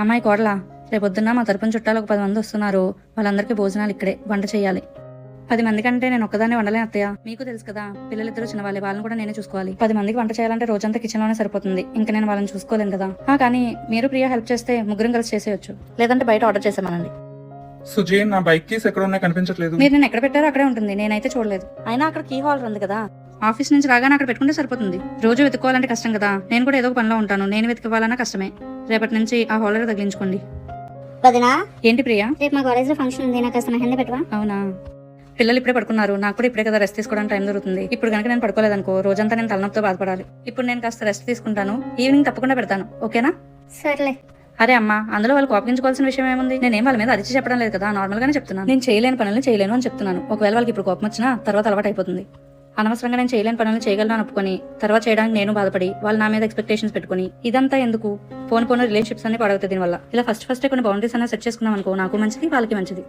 అమ్మాయి కోడలా రేపొద్దున్న మా తరపున చుట్టాలు ఒక పది మంది వస్తున్నారు. వాళ్ళందరికీ భోజనాలు ఇక్కడే వంట చేయాలి. పది మంది కంటే నేను ఒక్కదాన్ని వండలేను అత్తయ్య. మీకు తెలుసు కదా పిల్లలిద్దరూ చిన్నవాళ్ళే వాళ్ళని కూడా నేనే చూసుకోవాలి. పది మందికి వంట చేయాలంటే రోజంతా కిచెన్లోనే సరిపోతుంది. ఇంకా నేను వాళ్ళని చూసుకోలేను కదా. ఆ, కానీ మీరు ప్రియా హెల్ప్ చేస్తే ముగ్గురం కలిసి చేసేయచ్చు. లేదంటే బయట ఆర్డర్ చేసామనండి. సుజీ నా బైక్ కీస్ ఎక్కడ ఉన్నాయి కనిపించట్లేదు. మీరు నేను ఎక్కడ పెట్టారో అక్కడే ఉంటుంది. నేనైతే చూడలేదు. అయినా అక్కడ కీ హాల్ ఉంది కదా. ఆఫీస్ నుంచి రాగానే అక్కడ పెట్టుకుంటే సరిపోతుంది. రోజు వెతుక్కోవాలంటే కష్టం కదా. నేను కూడా ఏదో పనిలో ఉంటాను. నేను వెతుక్కోవాలన్నా కష్టమే. రేపటి నుంచి ఆ హాలర్ తగిలించుకోండి. వదినా? ఏంటి ప్రియా? రేపు మా కాలేజ్లో ఫంక్షన్ ఉంది నాకు కాస్త మెహందీ పెట్టవా? అవునా? పిల్లలు ఇప్పుడే పడుకున్నారు నాకు కూడా ఇప్పుడే కదా రెస్ట్ తీసుకోవడానికి టైం దొరుకుతుంది. ఇప్పుడు కనుక నేను పడుకోలేదనుకో రోజంతా నేను తలనొప్పితో బాధపడాలి. ఇప్పుడు నేను కాస్త రెస్ట్ తీసుకుంటాను ఈవినింగ్ తప్పకుండా పెడతాను. ఓకేనా? సర్లే. అరే అమ్మా అందులో వాళ్ళు కోపగించుకోవాల్సిన విషయం ఏముంది? నేనేం వాళ్ళ మీద అరిచి చెప్పడం లేదు కదా నార్మల్ గానే చెప్తున్నాను. నేను చేయలేని పనులు చేయలేను అని చెప్తున్నాను. ఒకవేళ వాళ్ళకి ఇప్పుడు కోపం వచ్చినా తర్వాత అలవాటు అయిపోతుంది అనవసరంగా నేను చేయలేని పనులు చేయగలను అనుకుని ఒప్పుకొని తర్వాత చేయడానికి నేను బాధపడి వాళ్ళు నా మీద ఎక్స్పెక్టేషన్స్ పెట్టుకుని ఇదంతా ఎందుకు? ఫోన్ పోను రిలేషన్షిప్స్ అన్ని పడవుతాయి దీనివల్ల. ఇలా ఫస్ట్ ఫస్ట్ కొన్ని బౌండరీస్ అన్న సెట్ చేసుకున్నాం అనుకో నాకు మంచిది వాళ్ళకి మంచిది.